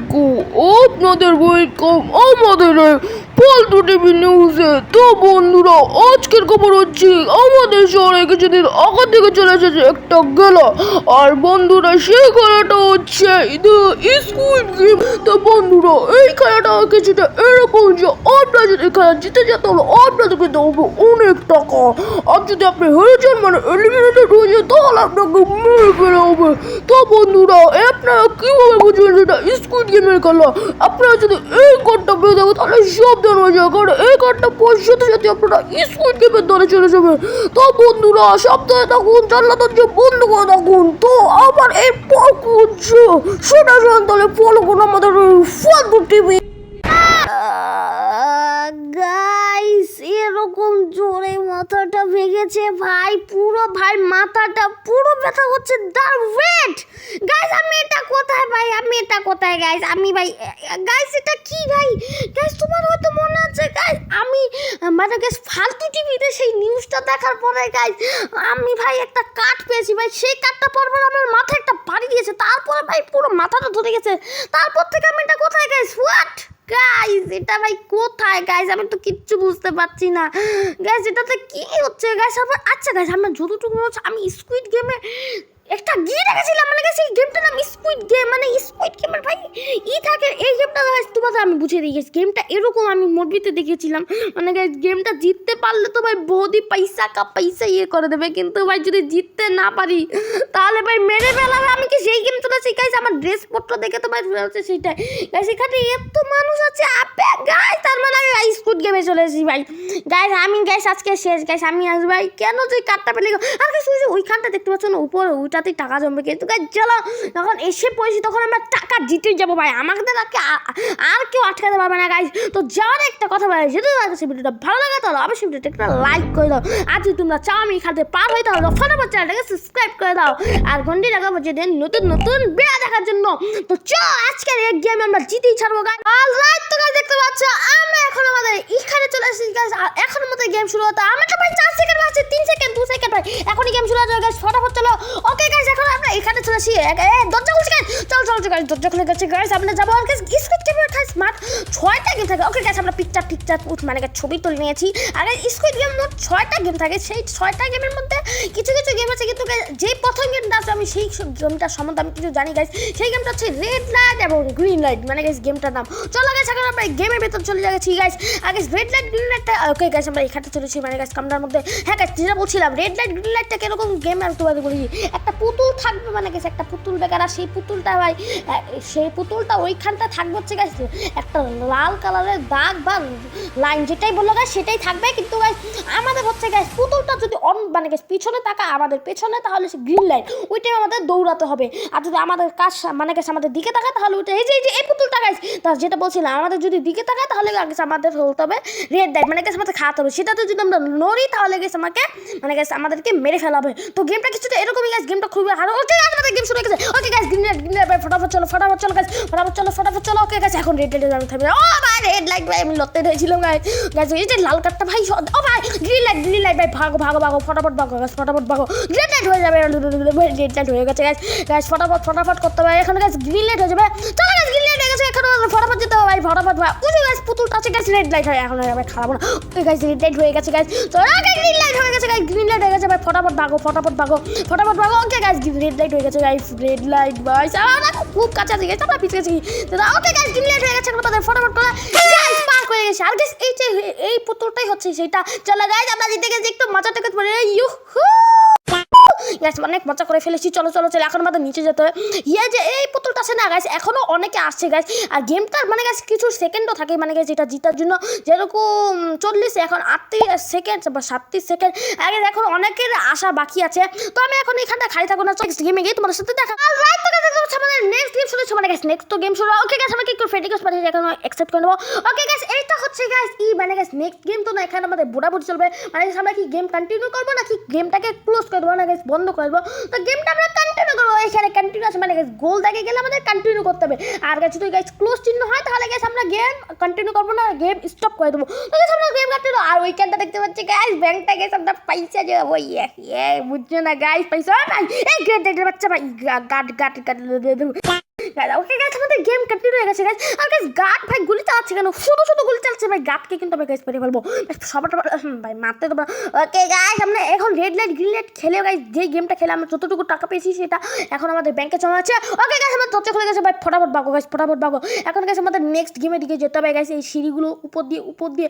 আলাইকুম আপনাদের ওয়েলকাম আমাদের ফালতু টিভি নিউজে। তো বন্ধুরা, আজকের খবর হচ্ছে, আমাদের শহরে কিছুদিন আগে থেকে চলে এসেছে একটা গেলা আর বন্ধুরা, সেই খেলাটা হচ্ছে স্কুল গেম। তো বন্ধুরা, এই খেলাটা কিছুটা এরকম যে আপনারা যদি খেলা জিতে যেতে হলে আপনাদেরকে দেবো অনেক টাকা। আর যদি আপনি হেরে যান মানে এলিমিনেটেড হয়ে যায় তাহলে আপনাকে মেরে ফেলা হবে। তো বন্ধুরা, আপনারা কীভাবে বুঝবেন সেটা স্কুল গেমের খেলা? আপনারা যদি এই কার্ডটা পেয়ে যাব তাহলে সাবধান হয়ে এই কার্ডটা সাথে সাথে আপনারা স্কুল গেমের দলে চলে যাবেন, তো বন্ধুরা সপ্তাহে থাকুন জানলাটা যে বন্ধু করে থাকুন, তো আবার এই পর শোনা শোনা জান তাহলে ফলো করুন আমাদের ভেঙেছে ভাই, পুরো ভাই মাথাটা, পুরো ব্যথা হচ্ছে দার ওয়েট গাইস আমি এটা কোথায় ভাই? আমি এটা কোথায় গাইস আমি ভাই গাইস এটা কি ভাই? গাইস তোমার হয়তো মনে আছে গাইস আমি মানে গাইস ফালতু টিভিতে সেই নিউজটা দেখার পরে গাইস আমি ভাই একটা কাঠ পেয়েছি, ভাই। সেই কাঠটা পর আমার মাথায় একটা বাড়ি দিয়েছে তারপরে ভাই পুরো মাথাটা ধরে গেছে। তারপর থেকে আমি এটা কোথায় গাইস হোয়াট গাইস এটা ভাই কোথায়? গাইস আমি তো কিচ্ছু বুঝতে পারছি না। গাইস এটাতে কি হচ্ছে? গাইস আমার আচ্ছা গাইস আমার যতটুকু হচ্ছে আমি স্কুইড গেমে একটা গিয়ে রেখেছিলাম মানে গাইস এই গেমটার নাম স্কুইড গেম মানে স্কুইড গেমের ভাই ই থাকে, এই গেমটা তোমাদের আমি বুঝিয়ে গাইস গেমটা এরকম আমি মুভিতে দেখেছিলাম মানে গেমটা জিততে পারলে তো ভাই বৌদি পয়সা কা পয়সা ইয়ে করে দেবে, কিন্তু ভাই যদি জিততে না পারি, তাহলে ভাই মেরে ফেলাবে, আমি কি সেই গেম চলেছি? গাইস আমার ড্রেস পত্র দেখে তো ভাই হচ্ছে সেটাই। গাইস এখানে এত মানুষ আছে, আপে গাইস তার মানে আমি স্কুট গেমে চলে এসেছি ভাই। গাইস আমি গাইস আজকে শেষ গাইস আমি আজ ভাই। কেন তুই কাটটা পেলে আর গাইস ওই ওইখানটা দেখতে পাচ্ছ না, উপরে ওইটাতেই টাকা জমবে কিন্তু চলো, যখন এসে পড়েছি তখন আমরা টাকা জিতে যাব ভাই। আমাকে আর আর কেউ আটকাতে পারবে না গাইস তো যাওয়ার একটা কথা ভাই, যদি লাগছে ভিডিওটা ভালো লাগে তাহলে অবশ্যই ভিডিওটা একটা লাইক করে দাও। আর যদি তোমরা চাও আমি থেকে পার হই তাহলে ফটাফট চ্যানেলটাকে সাবস্ক্রাইব করে দাও। আর ঘন্টি টাকা বাজিয়ে দেন নতুন নতুন বেড়া দেখার জন্য। তো চলো, আজকের এই গেম আমরা জিতেই ছাড়বো গাইস অলরাইট তো গাইস দেখতে পাচ্ছ, আমরা এখন আমাদের এখানে চলে এসেছি আর এখন আমাদের গেম শুরু হতো আমরা তো ভাই চার সেকেন্ড আছে তিন সেকেন্ড দু সেকেন্ড ভাই। এখনই গেম শুরু হয়ে যাবে ফটাফট চলো ওকে গাইস এখন আমরা এখানে চলে আসি। দরজা খুলছে গাইস চল চল গাইস দরজা খুলে গেছে গাইস আমরা যাব আর গাইস গেমের স্মার্ট ছয়টা গেম থাকে। ওকে গাইস আমরা পিকচার টিকচার মানে ছবি তুলে নিয়েছি। আর স্কুইড গেম মোট ছয়টা গেম থাকে। সেই ছয়টা গেমের মধ্যে কিছু কিছু গেম আছে। কিন্তু যেই প্রথম গেমটা আছে, আমি সেই গেমটা সম্বন্ধে আমি কিছু জানি গাইস সেই গেমটা হচ্ছে রেড লাইট এবং গ্রিন লাইট মানে গাইস গেমটার নাম। চলো গাইস এখন আমরা গেমের ভেতর চলে যাচ্ছি গাইস আর গাইস রেড লাইট গ্রিন লাইটটা ওকে গাইস আমরা এখানে চলেছি মানে গাইস কামরার মধ্যে। হ্যাঁ গাইস যেটা বলছিলাম রেড লাইট গ্রিন লাইটটা কীরকম গেম আমি তোমাদের বলি। একটা পুতুল থাকবে মানে গাইস একটা পুতুল বেকার। আর সেই পুতুলটা ভাই সেই পুতুলটা ওইখানটা থাকবে হচ্ছে গাইস একটা লাল কালারের দাগ বা লাইন যেটাই বলল গাইস সেটাই থাকবে। কিন্তু গাইস আমাদের হচ্ছে গাইস পুতুলটা যদি অন মানে গাইস পিছনে থাকা আমাদের পেছনে, তাহলে সে গ্রিন লাইন ওইটাই আমাদের দৌড়াতে হবে। আর যদি আমাদের কাজ মানে গাইস আমাদের দিকে তাকায়, তাহলে ওইটা এই যে এই যে, এই পুতুলটা গাইস তা যেটা বলছিলাম, আমাদের যদি দিকে তাকায়, তাহলে গাইস আমাদের হতে হবে রেড লাইট মানে গাইস আমাদের খাওয়াতে হবে। সেটাতে যদি আমরা নড়ি, তাহলে গাইস আমাকে মানে গাইস আমাদেরকে মেরে ফেলা হবে। তো গেমটা কিছুটা এরকমই গাইস গেমটা খুবই হারো ওকে আমাদের গেম শুরু গেছে। Okay guys green light green light ফটাফট চলো ফটাফট চলো গাইস ফটাফট চলো ফটাফট চলো। ওকে গাইস এখন রেড লাইটে যাবে থাকবে। ও ভাই রেড লাইট ভাই, আমি লড়তে হয়েছিলাম গাইস গাইস এই যে লাল কাঠটা ভাই ও ভাই গ্রিন লাইট গ্রিন লাইট ভাই, ভাগো ভাগো ভাগো, ফটাফট ভাগো গাছ ফটাফট ভাগো। রেড লাইট হয়ে যাবে। রেড লাইট হয়ে গেছে গাইস গাছ ফটাফট ফটাফট করতে হবে। এখন গাছ গ্রিন লাইট হয়ে যাবে। চলো গেছে এখন ফটাফট যেতে হবে ভাই, ফটাফট ভাই। ওই যে গাইস পুতুলটা আছে গাইস রেড লাইট হয়। এখন আমি খারাপ না। ওই গাইস রেড লাইট হয়ে গেছে গাইস গ্রিন লাইট হয়ে গেছে গাইস গ্রিন লাইট হয়ে গেছে, ভাই, ফটাফট ভাগো ফটাফট ভাগো ফটাফট ভাগো। ওকে গাইস রেড লাইট হয়ে গেছে গাইস রেড লাইট ভাই খুব কাছে আছে গাইস আমরা পিছিয়ে গেছি। ওকে গাইস গ্রিন লাইট হয়ে গেছে, এখন তাদের ফটাফট করে গাইস পার গেছে। আর গাইস এই এই পুতুলটাই হচ্ছে সেটা চলো গাইস আমরা জিতে গেছি একটু মজাটা করতে পারি ইউহু! অনেক মজা করে ফেলেছি। চলো চলো চলো, এখন আমাদের নিচে যেতে হবে ইয়ে যে এই পুতুলটা আছে না গাছ এখনও অনেকে আসছে গাছ আর গেমটার মানে গাছ কিছু সেকেন্ডও থাকে মানে গাছ এটা জিতার জন্য যেরকম চল্লিশ, এখন আটত্রিশ সেকেন্ড বা সাতত্রিশ সেকেন্ড আগে এখন অনেকের আশা বাকি আছে। তো আমি এখন এখানটা খালি থাকব না। গেমে গিয়ে তোমার সাথে দেখা। রাইট তো আমাদের নেক্সট গেম শুরু হচ্ছে। মানে গাছ নেক্সট তো গেম শুরু ওকে গাছ আমাকে একটু ফেটিকস পাঠিয়ে এখন অ্যাকসেপ্ট করে নেব। ওকে গাছ এইটা হচ্ছে গাছ ই মানে গাছ নেক্সট গেম তো না, এখানে আমাদের বুড়াবুড়ি চলবে। মানে আমরা কি গেম কন্টিনিউ করব, নাকি গেমটাকে ক্লোজ করে দেবো? না গাছ বন্ধ করে দেবো। তো গেমটা আমরা কন্টিনিউ করব। এখানে কন্টিনিউ আছে মানে গাছ গোল দেখে গেলে আমাদের কন্টিনিউ করতে হবে। আর গাছ যদি গাছ ক্লোজ চিহ্ন হয়, তাহলে গাছ আমরা গেম কন্টিনিউ করব না গেম স্টপ করে দেবো। তো গাছ আমরা গেম কন্টিনিউ আর ওইখানটা দেখতে পাচ্ছি গাছ ব্যাংকটা গেছে আমরা পয়সা যে ওই বুঝছ না গাছ পয়সা, ভাই। এই গেট দেখতে বাচ্চা, ভাই। গাট গাট গাট গাইস ওকে গাইস আমাদের গেম কন্টিনিউ হয়ে গেছে গাইস আর গাইস গাট ভাই গুলি চালাচ্ছে কেন? শুধু শুধু গুলি চালাচ্ছে ভাই, গাটকে কিন্তু আমি গাইস পেরে ফেলব। সবার ভাই, মারতে তো ওকে গাইস আমরা এখন রেড লাইট গ্রিন লাইট খেলে গাইস যে গেমটা খেলে আমরা যতটুকু টাকা পেয়েছি সেটা এখন আমাদের ব্যাংকে জমা আছে। ওকে গাইস আমার দরজা খুলে গেছে ভাই, ফটাফট বাগো গাইস ফটাফট বাগো। এখন গাইস আমাদের নেক্সট গেমের দিকে যেতে হবে গাইস এই সিঁড়িগুলো উপর দিয়ে উপর দিয়ে।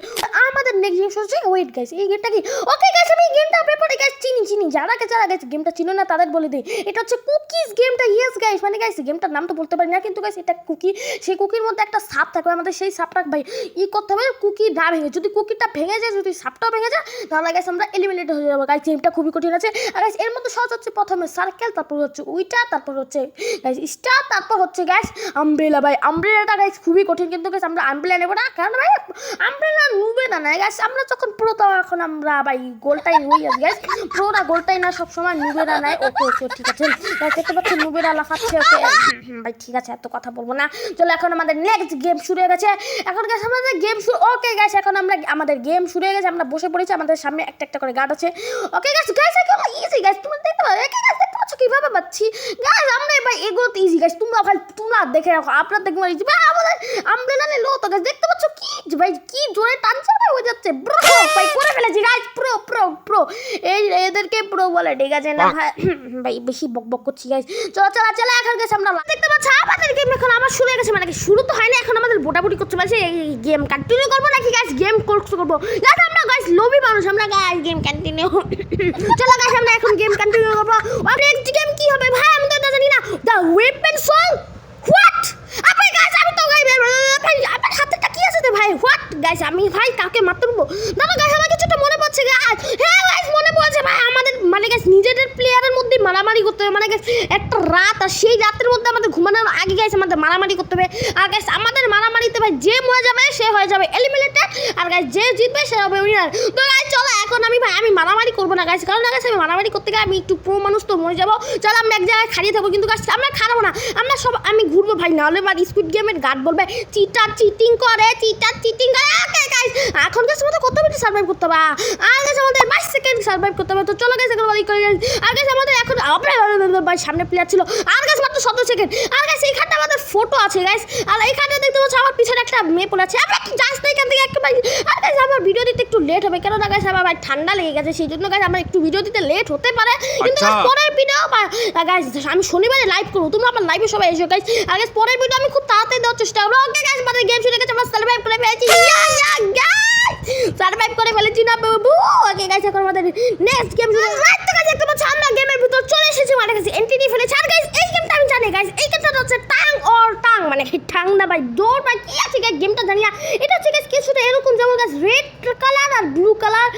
আমাদের নেক্সট গেম হচ্ছে ওয়েট গাইস এই গেমটা কি? ওকে গাইস আমি এই গেমটা ব্যাপারে গাইস চিনি চিনি। যারা যারা গাইস গেমটা চিনো না, তাদের বলে দিই। এটা হচ্ছে কুকিজ গেমটা ইয়েস গাইস মানে গাইস গেমটার নাম তো বলতে পারি না। কিন্তু এটা কুকি সেই কুকির মধ্যে একটা সাপ থাকবে। আমাদের সেই সাপটা ভাই ই করতে হবে কুকি না ভেঙে। যদি কুকিটা ভেঙে যায়, যদি সাপটাও ভেঙে যায়, তাহলে গাইস আমরা এলিমিনেট হয়ে যাব। গাইস গেমটা খুবই কঠিন আছে। আর গাইস এর মধ্যে সহজ হচ্ছে প্রথমে সার্কেল তারপর হচ্ছে উইটা তারপর হচ্ছে গাইস স্টার তারপর হচ্ছে গাইস আমব্রেলা ভাই। আমব্রেলাটা গাইস খুবই কঠিন, কিন্তু গাইস আমরা আমব্রেলা নেব না। কারণ ভাই আমব্রেলা নুবে না না। গাইস আমরা যখন পুরো তো এখন আমরা ভাই গোলটাই হয়ে গেছে গাইস পুরোটা গোলটাই না, সবসময় নুবেরা নাই ওকে ওকে ঠিক আছে। দেখতে পাচ্ছি নুবেরা লাফাচ্ছে ওকে ভাই ঠিক আছে, এত কথা বলব না। চলো, এখন আমাদের নেক্সট গেম শুরু হয়ে গেছে। এখন গেছে আমাদের গেম শুরু ওকে গেছে এখন আমরা আমাদের গেম শুরু হয়ে গেছে, আমরা বসে পড়েছি, আমাদের সামনে একটা একটা করে গার্ড আছে। ওকে গেছে এখন ইজি গেছে তুমি দেখতে পাচ্ছ পাচ্ছ কীভাবে পাচ্ছি? গাইস আমরা এগুলোতে ইজি গাইস তোমরা ভাই তোমরা দেখে রাখো আপনার পাচ্ছি ভাই আমাদের আমরা না লো তো গাইস দেখতে পাচ্ছ কি? ভাই কি জোরে টানছে ভাই হয়ে যাচ্ছে। ব্রো ভাই করে ফেলেছি প্রো প্রো প্রো এই এদেরকে প্রো বলে ঠিক আছে না ভাই ভাই বেশি বক বক করছি গাইস চলো চলো চলো এখন গেছে আমরা দেখতে পাচ্ছ আমাদের গেম এখন আমার শুরু হয়ে গেছে মানে কি শুরু তো হয়নি এখন আমাদের বোটাবুটি করতে পারছে এই গেম কন্টিনিউ করব নাকি গাইস গেম করব। গাইস আমরা গাইস লোভি মানুষ, আমরা গাইস গেম কন্টিনিউ চলো গাইস আমরা এখন গেম কন্টিনিউ করব। আর নেক্সট গেম কি হবে? ভাই, আমি তো এটা জানি না। দ্য ওয়েপন সং হোয়াট আপনি গাইস আমি তো গাই আপনার হাতেটা কি আছে ভাই? হোয়াট গাইস আমি ভাই কাকে মারতে পারব দাদা গাইস আমার কিছুটা মনে পড়ছে গাইস হ্যাঁ গাইস মনে পড়ছে, ভাই, আমাদের মানে গাইস নিজেদের প্লেয়ারের মধ্যে মারামারি করতে হবে। মানে গাইস একটা রাত আর সেই রাতের মধ্যে আমাদের ঘুমানোর আগে গাইস আমাদের মারামারি করতে হবে। আর গাইস আমাদের যে মরে যাবে, সে হয়ে যাবে এলিমিনেটেড আর গাইস যে জিতবে, সে হবে উইনার তো গাইস চলো এখন আমি ভাই, আমি মারামারি করব না গাইস কারণ গাইস আমি মারামারি করতে গেলে আমি একটু প্রো মানুষ তো মরে যাব। চলো আমরা এক জায়গায় খাড়িয়ে থাকব, কিন্তু গাছ আমরা খারাপ না। আমরা সব, আমি ঘুরবো ভাই, নাহলে বা স্কুইড গেমের গার্ড বলবে চিটার চিটিং করে চিটার চিটিং করে। এখন গাইস আমাদের কত মিনিট সার্ভাইভ করতে হবে? আর গাছ আমাদের বাইশ সেকেন্ড সার্ভাইভ করতে হবে। তো চলো গাইস এখন বাড়ি করে। আর গাইস আমাদের এখন ভাই, সামনে প্লেয়ার ছিল। আর গাছ মাত্র সতেরো সেকেন্ড আর গাছ এইখানটা আমাদের ফটো আছে গাইস আর এইখানটা দেখতে পাচ্ছ, আমার পিছনে একটা মেয়ে পড়ে আছে আমরা যাস না এখান থেকে একটু ভাই। আর গাইস আমার ভিডিও দিতে একটু লেট হবে। কেন না গাইস আমার ভাই ঠান্ডা লেগে গেছে সেই জন্য গাইস আমার একটু ভিডিও দিতে লেট হতে পারে। কিন্তু আচ্ছা। guys, পরের ভিডিও গাইস আমি শনিবারে লাইভ করব। তোমরা আমার লাইভে সবাই এসো গাইস আর গাইস পরের ভিডিও আমি খুব তাড়াতাড়ি দেওয়ার চেষ্টা করব। ওকে গাইস আমাদের গেম শুরু গেছে আমরা সার্ভাইভ করে ফেলেছি। সার্ভাইভ করে ফেলেছি না বাবু। ওকে গাইস এখন আমাদের নেক্সট গেম শুরু রাইট তো গাইস দেখতে পাচ্ছ আমরা গেমের ভিতর চলে এসেছি মানে গাইস এন্ট্রি নিয়ে ফেলেছি। আর গাইস এই জানি গাইস এই গেমটা হচ্ছে টাং অর টাং মানে কি টাং না ভাই, দৌড় ভাই, কি আছে গাইস গেমটা জানি না। এটা হচ্ছে গাইস কিছুটা এরকম যেমন গাইস রেড কালার আর ব্লু কালার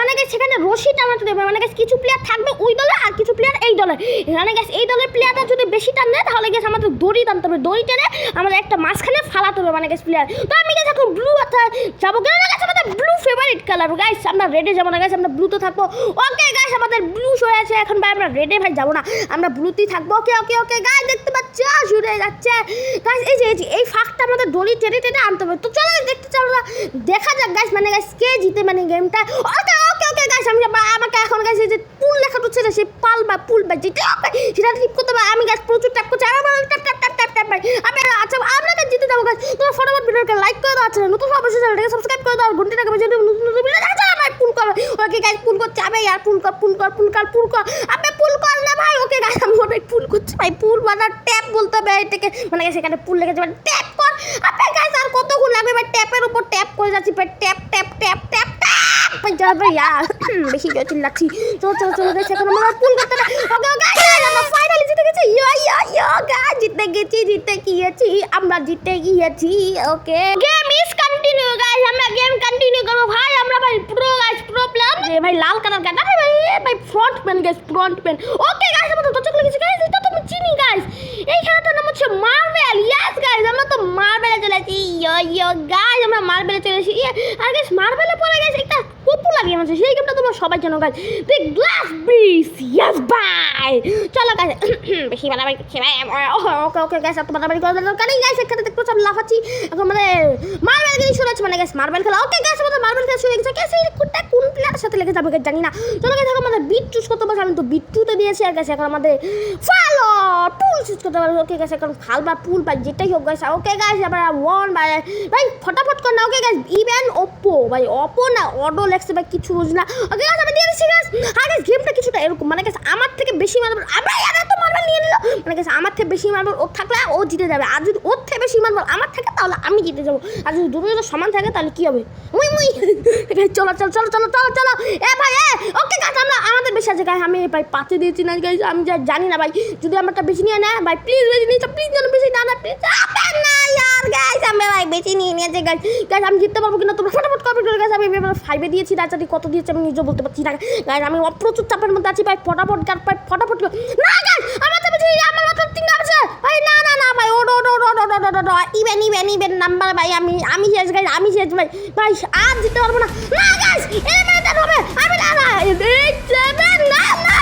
মানে গাইস সেখানে রশি টানাতে দেবে মানে গাইস কিছু প্লেয়ার থাকবে ওই দলে আর কিছু প্লেয়ার এই দলে। মানে গাইস এই দলের প্লেয়ারটা যদি বেশি টান দেয় তাহলে গাইস আমাদের দড়ি টানতে হবে, দড়ি টেনে আমাদের একটা মাঝখানে ফালাতে হবে মানে গাইস প্লেয়ার তো আমি গাইস এখন ব্লু অর্থাৎ যাব। কেন আমাদের ব্লু ফেভারিট কালার গাইস আমরা রেডে যাব না। গাইস আমরা ব্লুতে থাকব। ওকে গাইস আমাদের ব্লু হয়ে আছে। এখন ভাই, আমরা রেডে ভাই যাব না। আমরা ব্লুতেই থাকব। ওকে ওকে ওকে গাইস দেখতে পাচ্ছ? শুরু যাচ্ছে। গাইস এই যে এই যে, এই ফাঁকটা আমাদের দড়ি টেনে টেনে আনতে হবে। তো চলো, দেখতে চলো না দেখা যাক গাইস মানে গাইস কে জিতে মানে গেমটা ওকে ওকে ওকে গাইস আমি আমাকে এখন গাইস এই যে হচ্ছে না সেই পাল বা পুল বা জিতে হবে সেটা টিপ করতে হবে আমি গাইস প্রচুর ট্যাপ করছি, আমার tap tap tap tap tap ভাই আমি আচ্ছা আপনাকে জিতে যাব গাইস তোমরা ফটোফট ভিডিওকে লাইক করে দাও আচ্ছা নতুন অবশ্যই চ্যানেলটাকে সাবস্ক্রাইব করে দাও ঘন্টিটাকে বাজিয়ে দাও, নতুন নতুন ভিডিও দেখা যাবে ভাই পুল কর। ওকে গাইস পুল করছে আবে यार পুল কর পুল কর পুল কর পুল কর। আবে পুল কর না ভাই, ওকে গাইস আমি অনেক পুল করছি ভাই পুল মানে ট্যাপ বলতে হবে এটাকে। মানে গাইস এখানে পুল লেগেছে মানে ট্যাপ কর। আবে গাইস আর কতক্ষণ লাগবে ভাই ট্যাপের উপর ট্যাপ করে যাচ্ছি, ভাই tap tap tap tap tap ভাই যাবে यार বেশি জোরে চিল্লাচ্ছি চলো চলো চলো গাইস এখন আমরা পুল করতে হবে ওকে ওকে গাইস আমরা ফাইনালি জিতে গেছি ইয়া ইয়া ইয়া গাইস জিতে গেছি জিতে গিয়েছি আমরা জিতে গিয়েছি okay game is continue guys আমরা গেম কন্টিনিউ করব ভাই আমরা ভাই প্রো গাইস প্রো প্লেয়ার যে ভাই লাল কালার কাটা আরে ভাই এ ভাই front man guys front man okay guys আমরা তো চলে গেছি গাইস এটা তো আমি চিনি গাইস এই খেলাটার নাম হচ্ছে মার্বেল ইয়াস গাইজ আমরা তো মার্বেলে চলে আসি। ইয়ো ইয়ো গাইস আমরা মার্বেলে চলে আসি। আর গাইজ মার্বেলে পরে গাইস একটা পপুলার গেম আছে। সেই গেমটা তোমরা সবাই জানো guys the glass bridge yes by চলো গাইজ করছে ওকে ওকে গ্যাস লাফাচ্ছি এখন মানে মার্বেল মানে গ্যাস মার্বেল খেলা। ওকে গ্যাস গ্যাস কোন জানি না এখন আমাদের বিট চুজ করতে আমি তো এখন চুজ করতে ওকে এখন বা বা হোক ওকে ভাই ফটাফট কর না ওকে গাইজ ইভেন ওপো ভাই ওপো না অডো ভাই কিছু বুঝ না ওকে দিচ্ছি আর গাইজ গেমটা কিছুটা এরকম মানে গাইজ আমার থেকে বেশি মারবল আমরা এরা তো মারবল নিয়ে নিল মানে গাইজ আমার থেকে বেশি মারবল ওর থাকলে ও জিতে যাবে আর যদি ওর থেকে বেশি মারবল আমার থাকে তাহলে আমি জিতে যাব আর যদি দুটো সমান থাকে তাহলে কি হবে মুই মুই চলো চলো চলো চলো চলো চলো এ ভাই এ ওকে গাইজ আমরা আমাদের বেশি আছে গাইজ আমি ভাই পাতে দিয়েছি না গাইজ আমি যা জানি না ভাই যদি আমারটা বেশি নিয়ে নেয় ভাই প্লিজ বেশি নিয়ে প্লিজ যেন বেশি না প্লিজ না ইয়ার গাইজ আমি ভাই বেশি নিয়ে নিয়েছে গাইজ গাইজ আমি জিততে পারব কিনা? তোমরা ফটাফট কমেন্ট করে গাইজ আমি এবার ফাইভে দিয়েছি রাজাটি কত দিয়েছে আমি নিজেও বলতে পারছি না। গাইজ আমি প্রচুর চাপের মধ্যে আছি, ভাই। ফটাফট গাছ ভাই, ফটাফট না গাইজ আমার তো বেশি আমার মাত্র তিন আছে। ভাই, না না না, ভাই ও ডো ডো ডো ডো ডো ডো ডো ইভেন ইভেন ইভেন নাম্বার ভাই, আমি আমি শেষ গাইজ আমি শেষ, ভাই। ভাই, আর জিততে পারব না। না গাইস গাইজ এলিমিনেটেড হবে আমি না না সেভেন না না।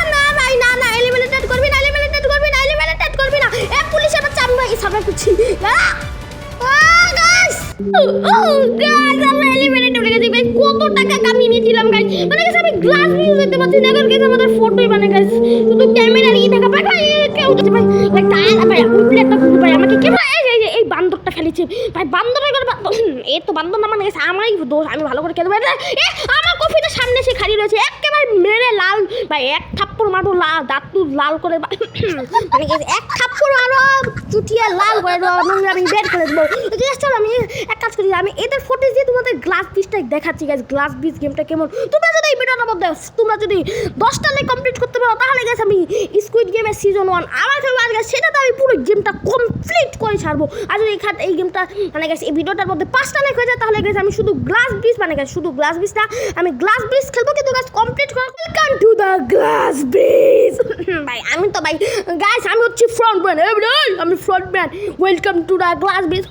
এই বান্দরটা খেলেছে ভাই, বান্দরের করে এই তো বান্দর না মানে গেছে আমারই দোষ, আমি ভালো করে এ আমার কফিটা সামনে সে খালি রয়েছে। একেবারে মেরে ভাই, এক থাপ্পড় মারবো, লাল, দাঁত লাল করে এক থাপ্পড় মারো চুটিয়ে লাল করে আমি বের করে দেবো। চলো, আমি এক কাজ করি, আমি এদের ফুটেজ দিয়ে তোমাদের গ্লাস বিচটা দেখাচ্ছি গাছ গ্লাস বিচ গেমটা কেমন। তোমরা যদি এই ভিডিওটার মধ্যে তোমরা যদি দশটা লাইক কমপ্লিট করতে পারো, তাহলে গেছে আমি স্কুইড গেমের সিজন ওয়ান আবার খেলব। আর গেছে সেটাতে আমি পুরো গেমটা কমপ্লিট করে ছাড়বো। আর যদি এখানে এই গেমটা মানে গেছে এই ভিডিওটার মধ্যে পাঁচটা লাইক হয়ে যায় তাহলে গেছে আমি শুধু গ্লাস বিচ মানে গেছে শুধু গ্লাস বিচটা আমি গ্লাস বিচ খেলব কিন্তু গাছ কমপ্লিট করা welcome to the glass beach ভাই আমি তো ভাই গাইস আমি হচ্ছি ফ্রন্ট ম্যান আমি front man welcome to the glass beach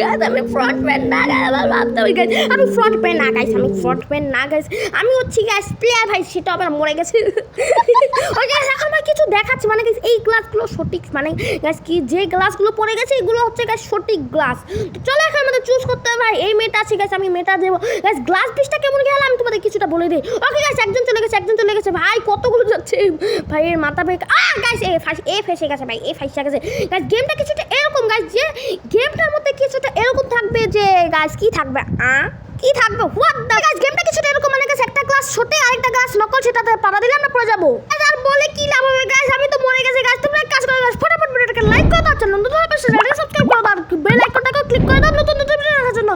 guys আমি ফ্রন্ট ম্যান না ভাবতে হবে গাইস আমি ফ্রন্ট ম্যান না গাইস আমি ফ্রন্ট ম্যান না গাইস আমি হচ্ছি গাইস প্লেয়ার ভাই সেটা আবার মরে গেছে। ওই গাইস এখন আমার কিছু দেখাচ্ছি মানে guys, এই গ্লাসগুলো সঠিক মানে গাইস কি যে গ্লাসগুলো পড়ে গেছে এগুলো হচ্ছে গাইস সঠিক গ্লাস তো চলো এখন আমাদের চুজ করতে হবে। ভাই, এই মেয়েটা আছে গাইস আমি মেয়েটা দেবো। গাইস গ্লাস পিসটা কেমন গেল আমি তোমাদের কিছুটা বলে দিই। ওকে গাইস একজন চলে গেছে, একজন চলে গেছে। ভাই, কতগুলো যাচ্ছে? ভাই, এর মাথা বেক আ গাইস এ ফাঁস, এ ফেসে গেছে ভাই, এ ফাঁসে গেছে। গাইস গেমটা কিছুটা এরকম গাইস যে গেমটার মধ্যে কিছুটা এরকম থাকবে যে গাইস কি থাকবে? আ কি থাকবে? হোয়াট দ্য গাইস গেমটা কিছুটা এরকম মানে গাইস একটা ক্লাস ছোটে, আরেকটা ক্লাস নকল, সেটাতে পাড়া দিলে আমরা পড়ে যাব। আর বলে কি লাভ হবে? গাইস আমি তো মরে গেছে গাছ তো এক কাজ গেছি লাইক করে দাও চ্যানেল নতুন সাবস্ক্রাইব করে দাও বেল আইকনটাকে ক্লিক করে দাও, নতুন নতুন ভিডিও দেখার জন্য।